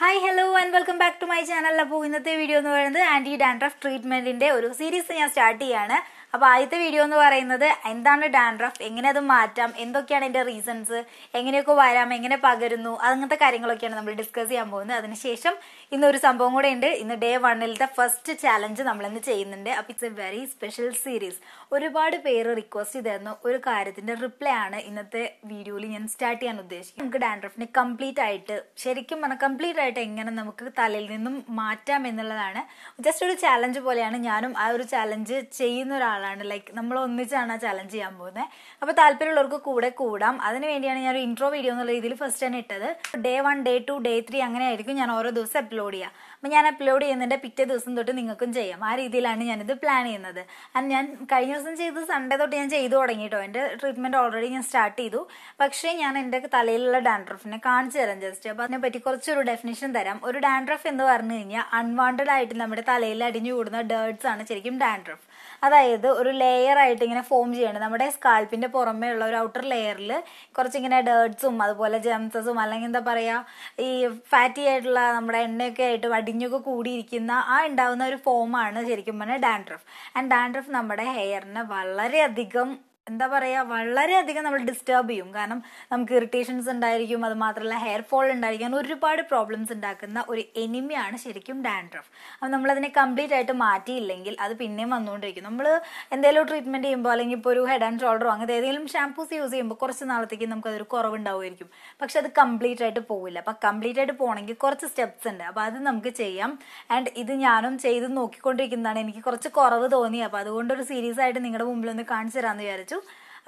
Hi hello and welcome back to my channel അപ്പോൾ ഇന്നത്തെ video എന്ന് പറയുന്നത് ആന്റി ഡാൻഡ്രഫ് ട്രീറ്റ്മെന്റിന്റെ ഒരു സീരീസ് ഞാൻ സ്റ്റാർട്ട് ചെയ്യാണ്. അപ്പോൾ ആദ്യത്തെ വീഡിയോ എന്ന് പറയുന്നത് എന്താണ് ഡാൻഡ്രഫ് എങ്ങനെ അത് മാറ്റാം? എന്തൊക്കെയാണ് അതിന്റെ റീസൺസ് എങ്ങനെയൊക്കെ വരാം? എങ്ങനെ പകരുന്നു? അങ്ങനത്തെ കാര്യങ്ങളൊക്കെയാണ് നമ്മൾ ഡിസ്കസ് ചെയ്യാൻ പോകുന്നത്. അതിനുശേഷം ഇന്നൊരു സംഭവം കൂടെ ഉണ്ട്. ഇന്ന് ഡേ വണ്ണിലത്തെ ഫസ്റ്റ് ചാലഞ്ച് നമ്മൾ ഇന്ന് ചെയ്യുന്നുണ്ട്. അപ്പോൾ it's a very special series ഒരുപാട് പേര് റിക്വസ്റ്റ് ചെയ്തായിരുന്നു ഒരു കാര്യത്തിന്റെ റിപ്ലൈ ആണ് ഇന്നത്തെ വീഡിയോയിൽ ഞാൻ സ്റ്റാർട്ട് ചെയ്യാൻ ഉദ്ദേശിക്കുന്നത്. നമുക്ക് ഡാൻഡ്രഫിനെ കംപ്ലീറ്റ് ആയിട്ട് ശരിക്കും പറഞ്ഞാൽ കംപ്ലീറ്റ് ആയിട്ട് എങ്ങനെ നമുക്ക് തലയിൽ നിന്നും മാറ്റാം എന്നുള്ളതാണ്. ജസ്റ്റ് ഒരു ചാലഞ്ച് പോലെയാണ് ഞാനും ആ ഒരു ചാലഞ്ച് ചെയ്യുന്ന ഒരാളാണ് ലൈക്ക് നമ്മൾ ഒന്നിച്ചാണ് ആ ചാലഞ്ച് ചെയ്യാൻ പോകുന്നത് അപ്പോൾ താല്പര്യമുള്ളവർക്ക് കൂടെ കൂടാം. അതിന് വേണ്ടിയാണ് ഞാൻ ഒരു ഇൻട്രോ വീഡിയോ എന്നുള്ള രീതിയിൽ ഫസ്റ്റ് തന്നെ ഇട്ടത്. Day one day two day three അങ്ങനെ ആയിരിക്കും ഞാൻ ഓരോ ദിവസം അപ്ലോഡ് ചെയ്യാം. അപ്പോൾ ഞാൻ അപ്ലോഡ് ചെയ്യുന്നതിന്റെ പിറ്റേ ദിവസം തൊട്ട് നിങ്ങൾക്കും ചെയ്യാം. ആ രീതിയിലാണ് ഞാനിത് പ്ലാൻ ചെയ്യുന്നത്. ആൻഡ് ഞാൻ കഴിഞ്ഞ ദിവസം ചെയ്ത് സൺഡേ തൊട്ട് ഞാൻ ചെയ്തു തുടങ്ങി കേട്ടോ എന്റെ ട്രീറ്റ്മെന്റ് ഓൾറെഡി ഞാൻ സ്റ്റാർട്ട് ചെയ്തു. പക്ഷേ ഞാൻ എന്റെ തലയിലുള്ള ഡാൻഡ്രഫിനെ കാണിച്ചു തരാം ജസ്റ്റ് അപ്പോൾ അതിനെപ്പറ്റി കുറച്ചൊരു ഡെഫിനേഷൻ തരാം. ഒരു ഡാൻഡ്രഫ് എന്ന് പറഞ്ഞു കഴിഞ്ഞാൽ അൺവാണ്ടഡ് ആയിട്ട് നമ്മുടെ തലയിൽ അടിഞ്ഞു കൂടുന്ന ഡേർട്സ് ആണ് ശരിക്കും ഡാൻഡ്രഫ് അതായത് ഒരു ലെയർ ആയിട്ട് ഇങ്ങനെ ഫോം ചെയ്യണം നമ്മുടെ സ്കാൾപ്പിന്റെ പുറമേ ഉള്ള ഒരു ഔട്ടർ ലെയറിൽ കുറച്ചിങ്ങനെ ഡേർട്സും അതുപോലെ ജംസസും അല്ലെങ്കിൽ എന്താ പറയാ ഈ ഫാറ്റി ആയിട്ടുള്ള നമ്മുടെ എണ്ണയൊക്കെ ആയിട്ട് വടിഞ്ഞൊക്കെ കൂടിയിരിക്കുന്ന ആ ഉണ്ടാവുന്ന ഒരു ഫോമാണ് ശരിക്കും പറഞ്ഞാൽ ഡാൻഡ്രഫ് ആൻഡ് ഡാൻഡ്രഫ് നമ്മുടെ ഹെയറിനെ വളരെയധികം എന്താ പറയുക വളരെയധികം നമ്മൾ ഡിസ്റ്റർബ് ചെയ്യും. കാരണം നമുക്ക് ഇറിറ്റേഷൻസ് ഉണ്ടായിരിക്കും അത് മാത്രമല്ല ഹെയർ ഫോൾ ഉണ്ടായിരിക്കും. ഒരുപാട് പ്രോബ്ലംസ് ഉണ്ടാക്കുന്ന ഒരു എനിമിയാണ് ശരിക്കും ഡാൻഡ്രഫ് അപ്പം നമ്മളതിനെ കംപ്ലീറ്റ് ആയിട്ട് മാറ്റിയില്ലെങ്കിൽ അത് പിന്നെയും വന്നുകൊണ്ടിരിക്കും. നമ്മൾ എന്തെങ്കിലും ട്രീറ്റ്മെന്റ് ചെയ്യുമ്പോൾ അല്ലെങ്കിൽ ഇപ്പോൾ ഒരു ഹെഡ് ആൻഡ് ഷോൾഡറോ അങ്ങനത്തെ ഏതെങ്കിലും ഷാംപൂസ് യൂസ് ചെയ്യുമ്പോൾ കുറച്ച് നാളത്തേക്ക് നമുക്ക് അതൊരു കുറവുണ്ടാവുമായിരിക്കും. പക്ഷെ അത് കംപ്ലീറ്റ് ആയിട്ട് പോവില്ല. അപ്പം കംപ്ലീറ്റ് ആയിട്ട് പോകണമെങ്കിൽ കുറച്ച് സ്റ്റെപ്സ് ഉണ്ട്. അപ്പോൾ അത് നമുക്ക് ചെയ്യാം. ആൻഡ് ഇത് ഞാനും ചെയ്ത് നോക്കിക്കൊണ്ടിരിക്കുന്നതാണ്. എനിക്ക് കുറച്ച് കുറവ് തോന്നി. അപ്പോൾ അതുകൊണ്ടൊരു സീരീസ് ആയിട്ട് നിങ്ങളുടെ മുമ്പിൽ ഒന്ന് കാണിച്ചു തരാമെന്ന് വിചാരിച്ചു.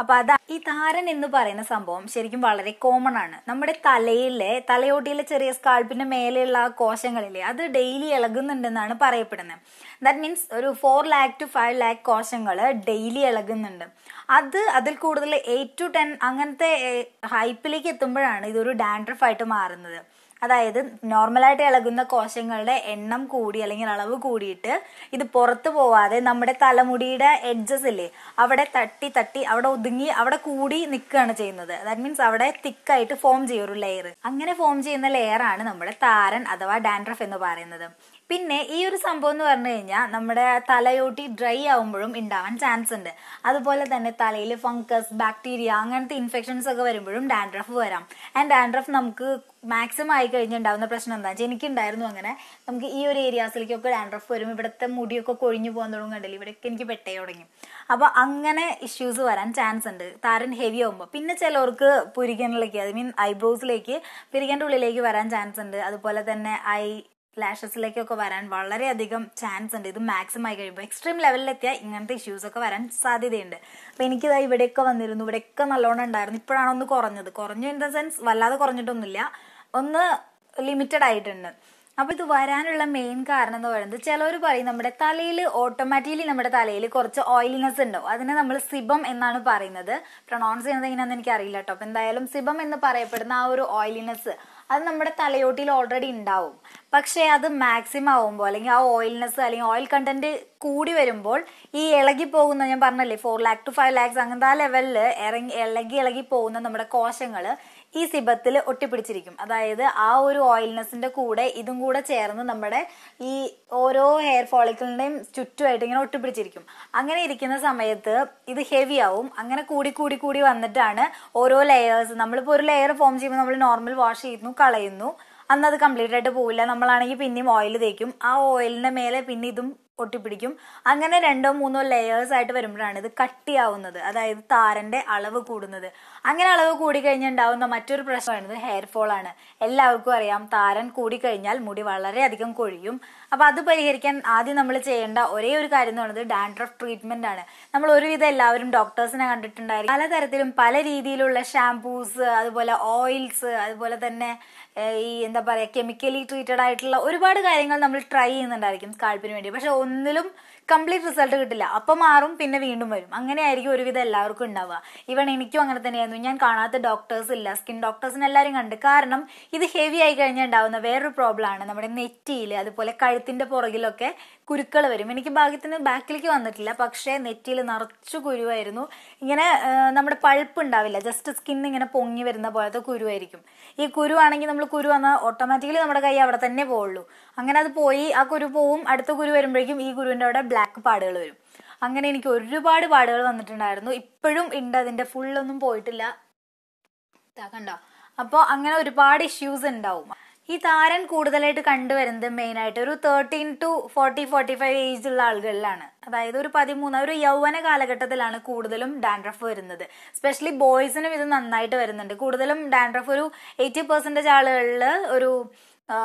അപ്പൊ അതാ ഈ താരൻ എന്ന് പറയുന്ന സംഭവം ശരിക്കും വളരെ കോമൺ ആണ്. നമ്മുടെ തലയിലെ തലയോട്ടിയിലെ ചെറിയ സ്കാൾപ്പിന്റെ മേലെയുള്ള ആ കോശങ്ങളിലെ അത് ഡെയിലി ഇളകുന്നുണ്ടെന്നാണ് പറയപ്പെടുന്നത്. ദാറ്റ് മീൻസ് ഒരു four lakh to five lakh കോശങ്ങൾ ഡെയിലി ഇളകുന്നുണ്ട്. അത് അതിൽ കൂടുതൽ എയ്റ്റ് ടു ടെൻ അങ്ങനത്തെ ഹൈപ്പിലേക്ക് എത്തുമ്പോഴാണ് ഇതൊരു ഡാൻഡ്രഫ് ആയിട്ട് മാറുന്നത്. അതായത് നോർമലായിട്ട് ഇളകുന്ന കോശങ്ങളുടെ എണ്ണം കൂടി അല്ലെങ്കിൽ അളവ് കൂടിയിട്ട് ഇത് പുറത്തു പോവാതെ നമ്മുടെ തലമുടിയുടെ എഡ്ജസ് ഇല്ലേ അവിടെ തട്ടി തട്ടി അവിടെ ഒതുങ്ങി അവിടെ കൂടി നിൽക്കുകയാണ് ചെയ്യുന്നത്. ദാറ്റ് മീൻസ് അവിടെ തിക്കായിട്ട് ഫോം ചെയ്യും ഒരു ലെയർ അങ്ങനെ ഫോം ചെയ്യുന്ന ലെയറാണ് നമ്മുടെ താരൻ അഥവാ ഡാൻഡ്രഫ് എന്ന് പറയുന്നത്. പിന്നെ ഈ ഒരു സംഭവം എന്ന് പറഞ്ഞു കഴിഞ്ഞാൽ നമ്മുടെ തലയോട്ടി ഡ്രൈ ആവുമ്പോഴും ഉണ്ടാവാൻ ചാൻസ് ഉണ്ട് അതുപോലെ തന്നെ തലയിൽ ഫംഗസ് ബാക്ടീരിയ അങ്ങനത്തെ ഇൻഫെക്ഷൻസ് ഒക്കെ വരുമ്പോഴും ഡാൻഡ്രഫ് വരാം. ആൻഡ് ഡാൻഡ്രഫ് നമുക്ക് മാക്സിമം ആയി കഴിഞ്ഞുണ്ടാവുന്ന പ്രശ്നം എന്താ എനിക്കുണ്ടായിരുന്നു അങ്ങനെ. നമുക്ക് ഈ ഒരു ഏരിയാസിലേക്കൊക്കെ ഡാൻഡ്രഫ് വരും. ഇവിടുത്തെ മുടിയൊക്കെ കൊഴിഞ്ഞു പോകാൻ തുടങ്ങും കണ്ടില്ല? ഇവിടെയൊക്കെ എനിക്ക് പെട്ടേ തുടങ്ങി. അപ്പോൾ അങ്ങനെ ഇഷ്യൂസ് വരാൻ ചാൻസ് ഉണ്ട് താരൻ ഹെവി ആകുമ്പോൾ പിന്നെ ചിലവർക്ക് പുരികനിലേക്ക് ഐ മീൻ ഐബ്രോസിലേക്ക് പുരികന്റെ ഉള്ളിലേക്ക് വരാൻ ചാൻസ് ഉണ്ട് അതുപോലെ തന്നെ ഐ ലാഷസിലേക്കൊക്കെ വരാൻ വളരെയധികം ചാൻസ് ഉണ്ട്. ഇത് മാക്സിമം ആയി കഴിയുമ്പോൾ എക്സ്ട്രീം ലെവലിലെത്തിയാൽ ഇങ്ങനത്തെ ഇഷ്യൂസ് ഒക്കെ വരാൻ സാധ്യതയുണ്ട്. അപ്പോൾ എനിക്കിതാ ഇവിടെയൊക്കെ വന്നിരുന്നു. ഇവിടെയൊക്കെ നല്ലോണം ഉണ്ടായിരുന്നു. ഇപ്പോഴാണ് ഒന്ന് കുറഞ്ഞത്. കുറഞ്ഞു ഇൻ ദ സെൻസ് വല്ലാതെ കുറഞ്ഞിട്ടൊന്നുമില്ല. ഒന്ന് ലിമിറ്റഡ് ആയിട്ടുണ്ട്. അപ്പോൾ ഇത് വരാനുള്ള മെയിൻ കാരണം എന്ന് പറയുന്നത് ചിലവർ പറയും നമ്മുടെ തലയിൽ ഓട്ടോമാറ്റിക്കലി നമ്മുടെ തലയിൽ കുറച്ച് ഓയിലിനെസ് ഉണ്ടാവും അതിനെ നമ്മൾ സിബം എന്നാണ് പറയുന്നത്. പ്രൊണൗൺസ് ചെയ്യുന്നത് എങ്ങനെയാണെന്ന് എനിക്ക് അറിയില്ല കേട്ടോ. അപ്പോൾ എന്തായാലും സിബം എന്ന് പറയപ്പെടുന്ന ആ ഒരു ഓയിലിനെസ് അത് നമ്മുടെ തലയോട്ടിൽ ഓൾറെഡി ഉണ്ടാവും. പക്ഷേ അത് മാക്സിമം ആവുമ്പോൾ അല്ലെങ്കിൽ ആ ഓയിൽനെസ് അല്ലെങ്കിൽ ഓയിൽ കണ്ടന്റ് കൂടി വരുമ്പോൾ ഈ ഇളകി പോകുന്ന ഞാൻ പറഞ്ഞല്ലേ four lakh to five lakhs അങ്ങനത്തെ ആ ലെവലിൽ ഇറങ്ങി ഇളകി ഇളകി പോകുന്ന നമ്മുടെ കോശങ്ങൾ ഈ സിബത്തിൽ ഒട്ടിപ്പിടിച്ചിരിക്കും. അതായത് ആ ഒരു ഓയിൽനെസിന്റെ കൂടെ ഇതും കൂടെ ചേർന്ന് നമ്മുടെ ഈ ഓരോ ഹെയർ ഫോളിക്കിളിന്റെയും ചുറ്റുമായിട്ട് ഇങ്ങനെ ഒട്ടിപ്പിടിച്ചിരിക്കും. അങ്ങനെ ഇരിക്കുന്ന സമയത്ത് ഇത് ഹെവി ആവും. അങ്ങനെ കൂടി കൂടി കൂടി വന്നിട്ടാണ് ഓരോ ലെയേഴ്സ് നമ്മളിപ്പോൾ ഒരു ലെയർ ഫോം ചെയ്യുമ്പോൾ നമ്മൾ നോർമൽ വാഷ് ചെയ്യുന്നു കളയുന്നു. അന്ന് അത് കംപ്ലീറ്റ് ആയിട്ട് പോവില്ല. നമ്മളാണെങ്കിൽ പിന്നെയും ഓയിൽ തേക്കും. ആ ഓയിലിന്റെ മേലെ പിന്നെ ഇതും ഒട്ടിപ്പിടിക്കും. അങ്ങനെ രണ്ടോ മൂന്നോ ലെയേഴ്സ് ആയിട്ട് വരുമ്പോഴാണ് ഇത് കട്ടിയാവുന്നത്. അതായത് താരന്റെ അളവ് കൂടുന്നത്. അങ്ങനെ അളവ് കൂടിക്കഴിഞ്ഞാൽ ഉണ്ടാവുന്ന മറ്റൊരു പ്രശ്നമാണത്. ഹെയർ ഫോൾ ആണ്. എല്ലാവർക്കും അറിയാം താരൻ കൂടിക്കഴിഞ്ഞാൽ മുടി വളരെയധികം കൊഴിയും. അപ്പൊ അത് പരിഹരിക്കാൻ ആദ്യം നമ്മൾ ചെയ്യേണ്ട ഒരേ ഒരു കാര്യം എന്ന് പറയുന്നത് ഡാൻഡ്രഫ് ട്രീറ്റ്മെന്റ് ആണ്. നമ്മൾ ഒരുവിധം എല്ലാവരും ഡോക്ടേഴ്സിനെ കണ്ടിട്ടുണ്ടായിരിക്കും. പലതരത്തിലും പല രീതിയിലുള്ള ഷാംപൂസ് അതുപോലെ ഓയിൽസ് അതുപോലെ തന്നെ ഈ എന്താ പറയുക കെമിക്കലി ട്രീറ്റഡ് ആയിട്ടുള്ള ഒരുപാട് കാര്യങ്ങൾ നമ്മൾ ട്രൈ ചെയ്യുന്നുണ്ടായിരിക്കും സ്കാൾപ്പിന് വേണ്ടി. പക്ഷെ ഒന്നിലും കംപ്ലീറ്റ് റിസൾട്ട് കിട്ടില്ല. അപ്പം മാറും പിന്നെ വീണ്ടും വരും. അങ്ങനെയായിരിക്കും ഒരുവിധം എല്ലാവർക്കും ഉണ്ടാവുക. ഇവൺ എനിക്കും അങ്ങനെ തന്നെയായിരുന്നു. ഞാൻ കാണാത്ത ഡോക്ടേഴ്സ് ഇല്ല. സ്കിൻ ഡോക്ടേഴ്സിനെ എല്ലാവരും കണ്ട്. കാരണം ഇത് ഹെവി ആയി കഴിഞ്ഞാൽ ഉണ്ടാവുന്ന വേറൊരു പ്രോബ്ലം ആണ്. നമ്മുടെ നെറ്റിയിൽ അതുപോലെ കഴുത്തിന്റെ പുറകിലൊക്കെ കുരുക്കൾ വരും. എനിക്ക് ഭാഗ്യത്തിന് ബാക്കിലേക്ക് വന്നിട്ടില്ല. പക്ഷേ നെറ്റിയിൽ നിറച്ചു കുരുവായിരുന്നു. ഇങ്ങനെ നമ്മുടെ പഴുപ്പ് ഉണ്ടാവില്ല. ജസ്റ്റ് സ്കിൻ ഇങ്ങനെ പൊങ്ങി വരുന്ന പോലത്തെ കുരുവായിരിക്കും. ഈ കുരു ആണെങ്കിൽ നമ്മൾ കുരു വന്നാൽ ഓട്ടോമാറ്റിക്കലി നമ്മുടെ കൈ അവിടെ തന്നെ പോവുള്ളൂ. അങ്ങനെ അത് പോയി ആ കുരു പോവും. അടുത്ത കുരു വരുമ്പോഴേക്കും ഈ കുരുവിന്റെ അവിടെ ബ്ലാക്ക് പാടുകൾ വരും. അങ്ങനെ എനിക്ക് ഒരുപാട് പാടുകൾ വന്നിട്ടുണ്ടായിരുന്നു. ഇപ്പോഴും ഉണ്ട് അതിന്റെ ഫുള്ളൊന്നും പോയിട്ടില്ല. കണ്ടോ? അപ്പോൾ അങ്ങനെ ഒരുപാട് ഇഷ്യൂസ് ഉണ്ടാവും. ഈ താരൻ കൂടുതലായിട്ട് കണ്ടുവരുന്നത് മെയിനായിട്ട് ഒരു thirteen to forty forty five age ഉള്ള ആളുകളിലാണ്. അതായത് ഒരു പതിമൂന്ന് ഒരു യൗവന കാലഘട്ടത്തിലാണ് കൂടുതലും ഡാൻഡ്രഫ് വരുന്നത്. സ്പെഷ്യലി ബോയ്സിനും ഇത് നന്നായിട്ട് വരുന്നുണ്ട്. കൂടുതലും ഡാൻഡ്രഫ് ഒരു എയ്റ്റി പെർസെന്റേജ് ആളുകളിൽ ഒരു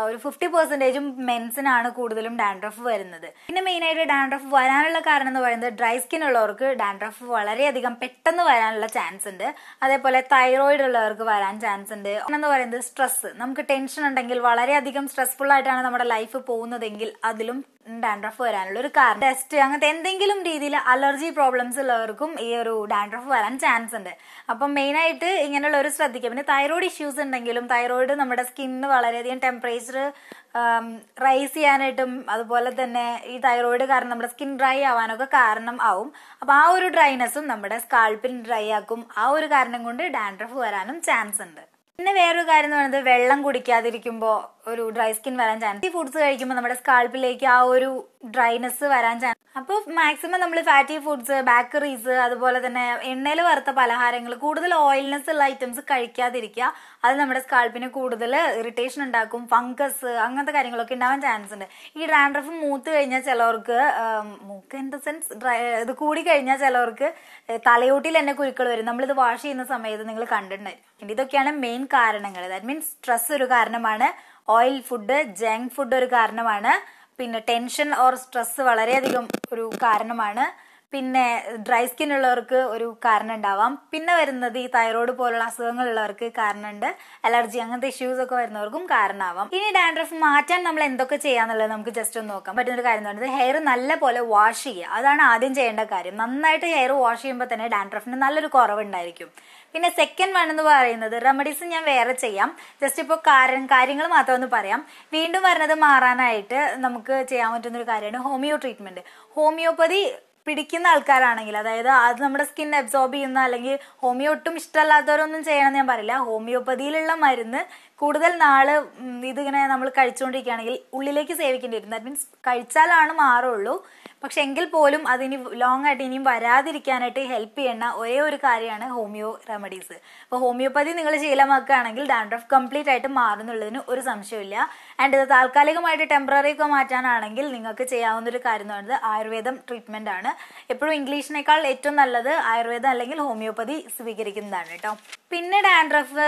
ഒരു ഫിഫ്റ്റി പെർസെന്റേജും മെൻസിനാണ് കൂടുതലും ഡാൻഡ്രഫ് വരുന്നത്. പിന്നെ മെയിനായിട്ട് ഡാൻഡ്രഫ് വരാനുള്ള കാരണം എന്ന് പറയുന്നത് ഡ്രൈ സ്കിൻ ഉള്ളവർക്ക് ഡാൻഡ്രഫ് വളരെയധികം പെട്ടെന്ന് വരാനുള്ള ചാൻസ് ഉണ്ട്. അതേപോലെ തൈറോയിഡ് ഉള്ളവർക്ക് വരാൻ ചാൻസ് ഉണ്ട്. എന്ന് പറയുന്നത് സ്ട്രെസ് നമുക്ക് ടെൻഷൻ ഉണ്ടെങ്കിൽ വളരെയധികം സ്ട്രെസ്ഫുൾ ആയിട്ടാണ് നമ്മുടെ ലൈഫ് പോകുന്നതെങ്കിൽ അതിലും ഡാൻഡ്രഫ് വരാനുള്ള ഒരു കാരണം. ടെസ്റ്റ് അങ്ങനത്തെ എന്തെങ്കിലും രീതിയിൽ അലർജി പ്രോബ്ലംസ് ഉള്ളവർക്കും ഈ ഒരു ഡാൻഡ്രഫ് വരാൻ ചാൻസ് ഉണ്ട്. അപ്പം മെയിനായിട്ട് ഇങ്ങനെയുള്ള ഒരു ശ്രദ്ധിക്കുക. പിന്നെ തൈറോയ്ഡ് ഇഷ്യൂസ് ഉണ്ടെങ്കിലും തൈറോയ്ഡ് നമ്മുടെ സ്കിന്ന് വളരെയധികം ടെമ്പറേച്ചർ റൈസ് ചെയ്യാനായിട്ടും അതുപോലെ തന്നെ ഈ തൈറോയ്ഡ് കാരണം നമ്മുടെ സ്കിൻ ഡ്രൈ ആവാനൊക്കെ കാരണം ആവും. അപ്പൊ ആ ഒരു ഡ്രൈനെസ്സും നമ്മുടെ സ്കാൾപ്പിൻ ഡ്രൈ ആക്കും. ആ ഒരു കാരണം കൊണ്ട് ഡാൻഡ്രഫ് വരാനും ചാൻസ് ഉണ്ട്. പിന്നെ വേറൊരു കാര്യം എന്ന് പറയുന്നത് വെള്ളം കുടിക്കാതിരിക്കുമ്പോൾ ഒരു ഡ്രൈ സ്കിൻ വരാൻ ചാൻസ് ഈ ഫുഡ്സ് കഴിക്കുമ്പോൾ നമ്മുടെ സ്കാൾപ്പിലേക്ക് ആ ഒരു ഡ്രൈനെസ് വരാൻ ചാൻസ് അപ്പോൾ മാക്സിമം നമ്മൾ ഫാറ്റി ഫുഡ്സ് ബേക്കറീസ് അതുപോലെ തന്നെ എണ്ണയിൽ വറുത്ത പലഹാരങ്ങൾ കൂടുതൽ ഓയിൽനെസ് ഉള്ള ഐറ്റംസ് കഴിക്കാതിരിക്കുക. അത് നമ്മുടെ സ്കാൾപ്പിന് കൂടുതൽ ഇറിറ്റേഷൻ ഉണ്ടാക്കും. ഫംഗസ് അങ്ങനത്തെ കാര്യങ്ങളൊക്കെ ഉണ്ടാവാൻ ചാൻസ് ഉണ്ട്. ഈ ഡാൻഡ്രഫ് മൂത്ത് കഴിഞ്ഞാൽ ചിലവർക്ക് മൂക്ക് ഇൻ ദ സെൻസ് ഇത് കൂടി കഴിഞ്ഞാൽ ചിലവർക്ക് തലയോട്ടിയിൽ തന്നെ കുരുക്കൾ വരും. നമ്മളിത് വാഷ് ചെയ്യുന്ന സമയത്ത് നിങ്ങൾ കണ്ടിട്ടുണ്ടായിരിക്കും ഇതൊക്കെയാണ് മെയിൻ കാരണങ്ങൾ. ദാറ്റ് മീൻസ് സ്ട്രെസ് ഒരു കാരണമാണ്. ഓയിൽ ഫുഡ് ജങ്ക് ഫുഡ് ഒരു കാരണമാണ്. പിന്നെ ടെൻഷൻ ഓർ സ്ട്രെസ് വളരെയധികം ഒരു കാരണമാണ്. പിന്നെ ഡ്രൈ സ്കിൻ ഉള്ളവർക്ക് ഒരു കാരണം ഉണ്ടാവാം. പിന്നെ വരുന്നത് ഈ തൈറോയ്ഡ് പോലുള്ള അസുഖങ്ങൾ ഉള്ളവർക്ക് കാരണമുണ്ട്. അലർജി അങ്ങനത്തെ ഇഷ്യൂസ് ഒക്കെ വരുന്നവർക്കും കാരണമാവാം. ഇനി ഡാൻഡ്രഫ് മാറ്റാൻ നമ്മൾ എന്തൊക്കെ ചെയ്യാന്നുള്ളത് നമുക്ക് ജസ്റ്റ് ഒന്ന് നോക്കാം. പറ്റുന്ന ഒരു കാര്യം എന്ന് പറയുന്നത് ഹെയർ നല്ല പോലെ വാഷ് ചെയ്യുക. അതാണ് ആദ്യം ചെയ്യേണ്ട കാര്യം. നന്നായിട്ട് ഹെയർ വാഷ് ചെയ്യുമ്പോൾ തന്നെ ഡാൻഡ്രഫിന് നല്ലൊരു കുറവുണ്ടായിരിക്കും. പിന്നെ സെക്കൻഡ് വൺ എന്ന് പറയുന്നത് റെമഡീസ് ഞാൻ വേറെ ചെയ്യാം. ജസ്റ്റ് ഇപ്പോൾ കാര്യം കാര്യങ്ങൾ മാത്രം ഒന്ന് പറയാം. വീണ്ടും വരുന്നത് മാറാനായിട്ട് നമുക്ക് ചെയ്യാൻ പറ്റുന്ന ഒരു കാര്യമാണ് ഹോമിയോ ട്രീറ്റ്മെന്റ് ഹോമിയോപ്പതി പിടിക്കുന്ന ആൾക്കാരാണെങ്കിൽ അതായത് അത് നമ്മുടെ സ്കിൻ അബ്സോർബ് ചെയ്യുന്ന അല്ലെങ്കിൽ ഹോമിയോ ഒട്ടും ഇഷ്ടമല്ലാത്തവരൊന്നും ചെയ്യണമെന്ന് ഞാൻ പറയില്ല. ഹോമിയോപ്പതിയിലുള്ള മരുന്ന് കൂടുതൽ ഉം, ഇതിങ്ങനെ നമ്മൾ കഴിച്ചുകൊണ്ടിരിക്കുകയാണെങ്കിൽ ഉള്ളിലേക്ക് സേവിക്കേണ്ടി വരും. ദാറ്റ് മീൻസ് കഴിച്ചാലാണ് മാറുള്ളൂ. പക്ഷെ എങ്കിൽ പോലും അതിനി ലോങ് ആയിട്ട് ഇനിയും വരാതിരിക്കാനായിട്ട് ഹെൽപ്പ് ചെയ്യുന്ന ഒരേ ഒരു കാര്യമാണ് ഹോമിയോ റെമഡീസ്. അപ്പോൾ ഹോമിയോപ്പതി നിങ്ങൾ ശീലമാക്കുകയാണെങ്കിൽ ഡാൻഡ്രഫ് കംപ്ലീറ്റ് ആയിട്ട് മാറുന്നുള്ളതിന് ഒരു സംശയമില്ല ആൻഡ് ഇത് താൽക്കാലികമായിട്ട് ടെമ്പററി ഒക്കെ മാറ്റാനാണെങ്കിൽ നിങ്ങൾക്ക് ചെയ്യാവുന്ന ഒരു കാര്യം എന്ന് പറയുന്നത് ആയുർവേദം ട്രീറ്റ്മെന്റ് ആണ്. എപ്പോഴും ഇംഗ്ലീഷിനേക്കാൾ ഏറ്റവും നല്ലത് ആയുർവേദം അല്ലെങ്കിൽ ഹോമിയോപ്പതി സ്വീകരിക്കുന്നതാണ് കേട്ടോ. പിന്നെ ഡാൻഡ്രഫ്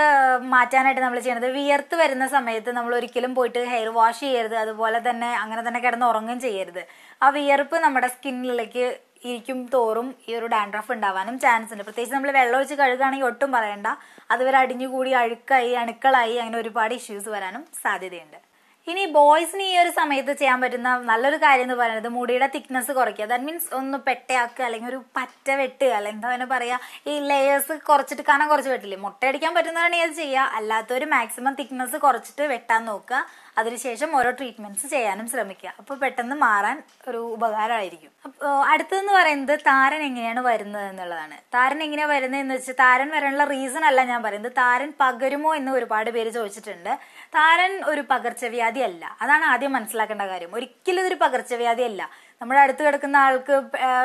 മാറ്റാനായിട്ട് നമ്മൾ ചെയ്യുന്നത് വിയർത്ത് വരുന്ന സമയത്ത് നമ്മൾ ഒരിക്കലും പോയിട്ട് ഹെയർ വാഷ് ചെയ്യരുത്. അതുപോലെ തന്നെ അങ്ങനെ തന്നെ കിടന്ന് ഉറങ്ങും ചെയ്യരുത്. ആ വിയർപ്പ് നമ്മുടെ സ്കിന്നിലേക്ക് ഇരിക്കും തോറും ഈ ഒരു ഡാൻഡ്രഫ് ഉണ്ടാവാനും ചാൻസ് ഉണ്ട്. പ്രത്യേകിച്ച് നമ്മൾ വെള്ളം ഒഴിച്ച് കഴുകുകയാണെങ്കിൽ ഒട്ടും പറയണ്ട. അതുവരെ അടിഞ്ഞുകൂടി അഴുക്കായി അണുക്കളായി അങ്ങനെ ഒരുപാട് ഇഷ്യൂസ് വരാനും സാധ്യതയുണ്ട്. ഇനി ബോയ്സിന് ഈ ഒരു സമയത്ത് ചെയ്യാൻ പറ്റുന്ന നല്ലൊരു കാര്യം എന്ന് പറയുന്നത് മുടിയുടെ തിക്നെസ് കുറയ്ക്കുക. ദാറ്റ് മീൻസ് ഒന്ന് പെട്ടയാക്കുക അല്ലെങ്കിൽ ഒരു പറ്റ വെട്ടുക അല്ലെങ്കിൽ എന്താ പറയുക പറയാ? ഈ ലെയേഴ്സ് കുറച്ചിട്ട് കാണാൻ കുറച്ച് വെട്ടില്ലേ? മുട്ടയടിക്കാൻ പറ്റുന്നതാണെങ്കിൽ അത് ചെയ്യുക. അല്ലാത്തവർ മാക്സിമം തിക്നെസ് കുറച്ചിട്ട് വെട്ടാൻ നോക്കുക. അതിനുശേഷം ഓരോ ട്രീറ്റ്മെന്റ്സ് ചെയ്യാനും ശ്രമിക്കുക. അപ്പോൾ പെട്ടെന്ന് മാറാൻ ഒരു ഉപകാരമായിരിക്കും. അപ്പോൾ അടുത്തതെന്ന് പറയുന്നത് താരൻ എങ്ങനെയാണ് വരുന്നത് എന്നുള്ളതാണ്. താരൻ എങ്ങനെയാണ് വരുന്നത് എന്ന് വെച്ചാൽ താരൻ വരാനുള്ള റീസൺ അല്ല ഞാൻ പറയുന്നത്. താരൻ പകരുമോ എന്ന് ഒരുപാട് പേര് ചോദിച്ചിട്ടുണ്ട്. താരൻ ഒരു പകർച്ചവ്യാധി അല്ല. അതാണ് ആദ്യം മനസ്സിലാക്കേണ്ട കാര്യം. ഒരിക്കലും ഇതൊരു പകർച്ചവ്യാധി അല്ല. നമ്മുടെ അടുത്ത് കിടക്കുന്ന ആൾക്ക്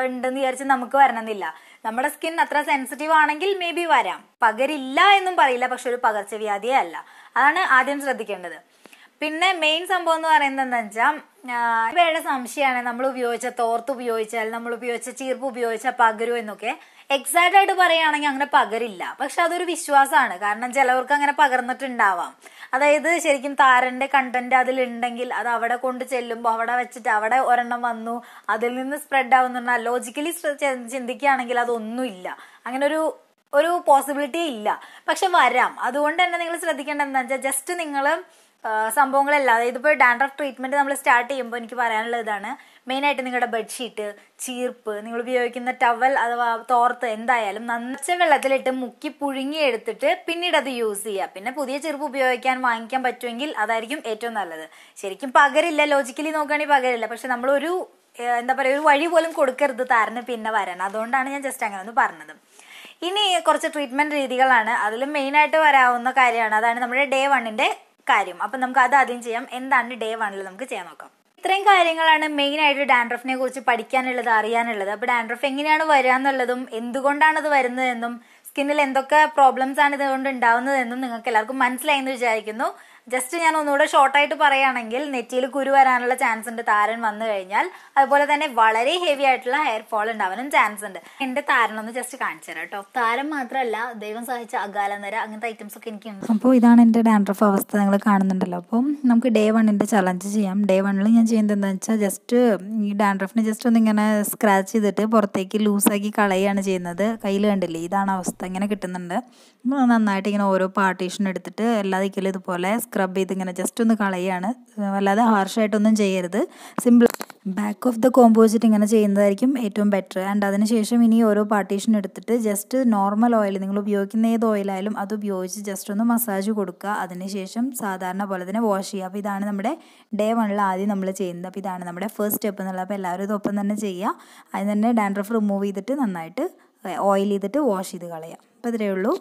ഉണ്ടെന്ന് വിചാരിച്ച് നമുക്ക് വരണമെന്നില്ല. നമ്മുടെ സ്കിൻ അത്ര സെൻസിറ്റീവ് ആണെങ്കിൽ മേ ബി വരാം. പകരില്ല എന്നും പറയില്ല പക്ഷെ ഒരു പകർച്ചവ്യാധിയേ അല്ല. അതാണ് ആദ്യം ശ്രദ്ധിക്കേണ്ടത്. പിന്നെ മെയിൻ സംഭവം എന്ന് പറയുന്നത് എന്താ വെച്ചാൽ ഇവയുടെ സംശയമാണ് നമ്മൾ ഉപയോഗിച്ച തോർത്ത് ഉപയോഗിച്ചാൽ നമ്മൾ ഉപയോഗിച്ച ചീർപ്പ് ഉപയോഗിച്ച പകരും എന്നൊക്കെ. എക്സാക്റ്റ് ആയിട്ട് പറയുകയാണെങ്കിൽ അങ്ങനെ പകരില്ല. പക്ഷെ അതൊരു വിശ്വാസമാണ്. കാരണം ചിലവർക്ക് അങ്ങനെ പകർന്നിട്ടുണ്ടാവാം. അതായത് ശരിക്കും താരന്റെ കണ്ടന്റ് അതിലുണ്ടെങ്കിൽ അത് അവിടെ കൊണ്ട് ചെല്ലുമ്പോൾ അവിടെ വെച്ചിട്ട് അവിടെ ഒരെണ്ണം വന്നു അതിൽ നിന്ന് സ്പ്രെഡ് ആവുന്നുണ്ട് ലോജിക്കലി ചിന്തിക്കുകയാണെങ്കിൽ അതൊന്നുമില്ല. അങ്ങനെ ഒരു ഒരു പോസിബിലിറ്റി ഇല്ല. പക്ഷെ വരാം. അതുകൊണ്ട് തന്നെ നിങ്ങൾ ശ്രദ്ധിക്കേണ്ടത് എന്താ വെച്ചാൽ ജസ്റ്റ് നിങ്ങൾ സംഭവങ്ങളല്ല. അതായത് ഇപ്പോൾ ഡാൻഡ്രഫ് ട്രീറ്റ്മെന്റ് നമ്മൾ സ്റ്റാർട്ട് ചെയ്യുമ്പോൾ എനിക്ക് പറയാനുള്ള ഇതാണ്. മെയിനായിട്ട് നിങ്ങളുടെ ബെഡ്ഷീറ്റ് ചീർപ്പ് നിങ്ങൾ ഉപയോഗിക്കുന്ന ടവൽ അഥവാ തോർത്ത് എന്തായാലും നനച്ച വെള്ളത്തിലിട്ട് മുക്കി പുഴുങ്ങി എടുത്തിട്ട് പിന്നീട് അത് യൂസ് ചെയ്യുക. പിന്നെ പുതിയ ചെറുപ്പ് ഉപയോഗിക്കാൻ വാങ്ങിക്കാൻ പറ്റുമെങ്കിൽ അതായിരിക്കും ഏറ്റവും നല്ലത്. ശരിക്കും പകരില്ല. ലോജിക്കലി നോക്കുകയാണെങ്കിൽ പകരില്ല. പക്ഷെ നമ്മളൊരു എന്താ പറയുക ഒരു വഴി പോലും കൊടുക്കരുത് താരന് പിന്നെ വരാൻ. അതുകൊണ്ടാണ് ഞാൻ ജസ്റ്റ് അങ്ങനെ ഒന്ന് പറഞ്ഞത്. ഇനി കുറച്ച് ട്രീറ്റ്മെന്റ് രീതികളാണ്. അതിൽ മെയിൻ ആയിട്ട് വരാവുന്ന കാര്യമാണ്. അതാണ് നമ്മുടെ ഡേ വണ്ണിന്റെ കാര്യം. അപ്പം നമുക്ക് അത് ആദ്യം ചെയ്യാം. എന്താണ് ഡേ വണ്ണിൽ നമുക്ക് ചെയ്യാൻ നോക്കാം. ഇത്രയും കാര്യങ്ങളാണ് മെയിൻ ആയിട്ട് ഡാൻഡ്രഫിനെ കുറിച്ച് പഠിക്കാനുള്ളത് അറിയാനുള്ളത്. അപ്പോൾ ഡാൻഡ്രഫ് എങ്ങനെയാണ് വരിക എന്നുള്ളതും എന്തുകൊണ്ടാണ് അത് വരുന്നതെന്നും സ്കിന്നിൽ എന്തൊക്കെ പ്രോബ്ലംസ് ആണ് ഇതുകൊണ്ട് ഉണ്ടാവുന്നതെന്നും നിങ്ങൾക്ക് എല്ലാവർക്കും മനസ്സിലായി എന്ന് വിചാരിക്കുന്നു. ജസ്റ്റ് ഞാൻ ഒന്നുകൂടെ ഷോർട്ടായിട്ട് പറയുകയാണെങ്കിൽ നെറ്റിയിൽ കുരു വരാനുള്ള ചാൻസ് ഉണ്ട് താരൻ വന്നു കഴിഞ്ഞാൽ. അതുപോലെ തന്നെ വളരെ ഹെവി ആയിട്ടുള്ള ഹെയർ ഫോൾ ഉണ്ടാവാനും ചാൻസ് ഉണ്ട്. എന്റെ താരൻ ഒന്ന് ജസ്റ്റ് കാണിച്ചു തരാം കേട്ടോ. താരം മാത്രമല്ല ദൈവം സഹായിച്ച അകാലനര അങ്ങനത്തെ ഐറ്റംസ് ഒക്കെ എനിക്കുണ്ട് അപ്പോൾ ഇതാണ് എന്റെ ഡാൻഡ്രഫ് അവസ്ഥ നിങ്ങൾ കാണുന്നുണ്ടല്ലോ. അപ്പം നമുക്ക് ഡേ വണ്ണിന്റെ ചലഞ്ച് ചെയ്യാം. ഡേ വണ്ണിൽ ഞാൻ ചെയ്യുന്നത് എന്താണെന്ന് വെച്ചാൽ ജസ്റ്റ് ഈ ഡാൻഡ്രഫിനെ ജസ്റ്റ് ഒന്ന് ഇങ്ങനെ സ്ക്രാച്ച് ചെയ്തിട്ട് പുറത്തേക്ക് ലൂസാക്കി കളയുകയാണ് ചെയ്യുന്നത്. കയ്യിൽ കണ്ടില്ലേ? ഇതാണ് അവസ്ഥ. ഇങ്ങനെ കിട്ടുന്നുണ്ട്. നന്നായിട്ട് ഇങ്ങനെ ഓരോ പാർട്ടീഷൻ എടുത്തിട്ട് എല്ലാ ദിക്കലും ഇതുപോലെ സ്ക്രബ് ചെയ്ത് ഇങ്ങനെ ജസ്റ്റ് ഒന്ന് കളയുകയാണ് വല്ലാതെ ഹാർഷായിട്ടൊന്നും ചെയ്യരുത്. Simple back of the composite ഇങ്ങനെ ചെയ്യുന്നതായിരിക്കും ഏറ്റവും ബെറ്റർ ആൻഡ് അതിനുശേഷം ഇനി ഓരോ പാർട്ടീഷൻ എടുത്തിട്ട് ജസ്റ്റ് നോർമൽ ഓയിൽ നിങ്ങൾ ഉപയോഗിക്കുന്ന ഏത് ഓയിലായാലും അത് ഉപയോഗിച്ച് ജസ്റ്റ് ഒന്ന് മസാജ് കൊടുക്കുക. അതിനുശേഷം സാധാരണ പോലെ തന്നെ വാഷ് ചെയ്യുക. അപ്പോൾ ഇതാണ് നമ്മുടെ ഡേ വണ്ണിൽ ആദ്യം നമ്മൾ ചെയ്യുന്നത്. അപ്പോൾ ഇതാണ് നമ്മുടെ ഫസ്റ്റ് സ്റ്റെപ്പ് എന്നുള്ളത്. അപ്പോൾ എല്ലാവരും ഇതൊപ്പം തന്നെ ചെയ്യുക. അതിന് തന്നെ ഡാൻഡ്രഫ് റിമൂവ് ചെയ്തിട്ട് നന്നായിട്ട് ഓയിൽ ചെയ്തിട്ട് വാഷ് ചെയ്ത് കളയാം അപ്പോൾ ഇത്രയേ ഉള്ളൂ.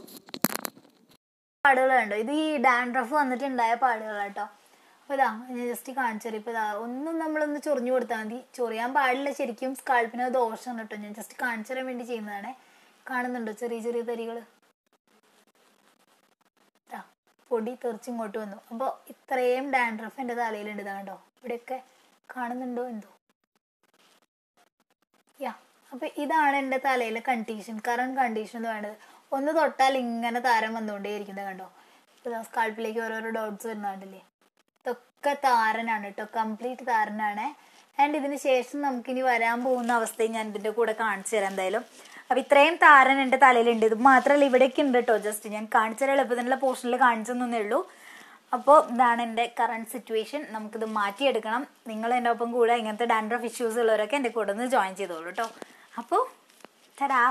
പാടുകളുണ്ടോ. ഇത് ഈ ഡാൻഡ്രഫ് വന്നിട്ടുണ്ടായ പാടുകളാട്ടോ. അപ്പോൾ ഇതാ ഞാൻ ജസ്റ്റ് കാണിച്ചു തരാം ഇപ്പോൾ ഇതാ ഒന്നും നമ്മളൊന്ന് ചൊറിഞ്ഞു കൊടുത്താൽ മതി. ചൊറിയാൻ പാടില്ല ശരിക്കും. സ്കാൾപ്പിന് ദോഷം കേട്ടോ. ഞാൻ ജസ്റ്റ് കാണിച്ചു തരാൻ വേണ്ടി ചെയ്യുന്നതാണ്. കാണുന്നുണ്ടോ ചെറിയ ചെറിയ തരികൾ പൊടി തെറിച്ച് ഇങ്ങോട്ട് വന്നു. അപ്പോൾ ഇത്രയും ഡാൻഡ്രഫ് എന്റെ തലയിലുണ്ട്. ഇതാ കണ്ടോ? ഇവിടെയൊക്കെ കാണുന്നുണ്ടോ എന്തോ? യാ അപ്പൊ ഇതാണ് എന്റെ തലയിലെ കണ്ടീഷൻ കറണ്ട് കണ്ടീഷൻ എന്ന് പറയുന്നത്. ഒന്ന് തൊട്ടാൽ ഇങ്ങനെ താരം വന്നുകൊണ്ടേയിരിക്കുന്നത് കണ്ടോ? സ്കാൾപ്പിലേക്ക് ഓരോരോ ഡോട്ട്സ് വരുന്നുണ്ടല്ലേ ഇതൊക്കെ താരനാണ് കേട്ടോ കംപ്ലീറ്റ് താരനാണ്. ആൻഡ് ഇതിന് ശേഷം നമുക്ക് ഇനി വരാൻ പോകുന്ന അവസ്ഥയും ഞാൻ ഇതിന്റെ കൂടെ കാണിച്ചു തരാം എന്തായാലും. അപ്പൊ ഇത്രയും താരൻ എന്റെ തലയിലുണ്ട്. ഇത് മാത്രമല്ല ഇവിടേക്ക് ഉണ്ട് കേട്ടോ ജസ്റ്റ് ഞാൻ കാണിച്ചു തരാം. എളുപ്പത്തിനുള്ള പോർഷനിൽ കാണിച്ചൊന്നേ ഉള്ളൂ. അപ്പോൾ ഇതാണ് എന്റെ കറണ്ട് സിറ്റുവേഷൻ നമുക്കിത് മാറ്റിയെടുക്കണം. നിങ്ങൾ എന്റെ ഒപ്പം കൂടെ ഇങ്ങനത്തെ ഡാൻഡ്രഫ് ഇഷ്യൂസ് ഉള്ളവരൊക്കെ എന്റെ കൂടെ ഒന്ന് ജോയിൻ ചെയ്തോളൂ കേട്ടോ. അപ്പോൾ തരാ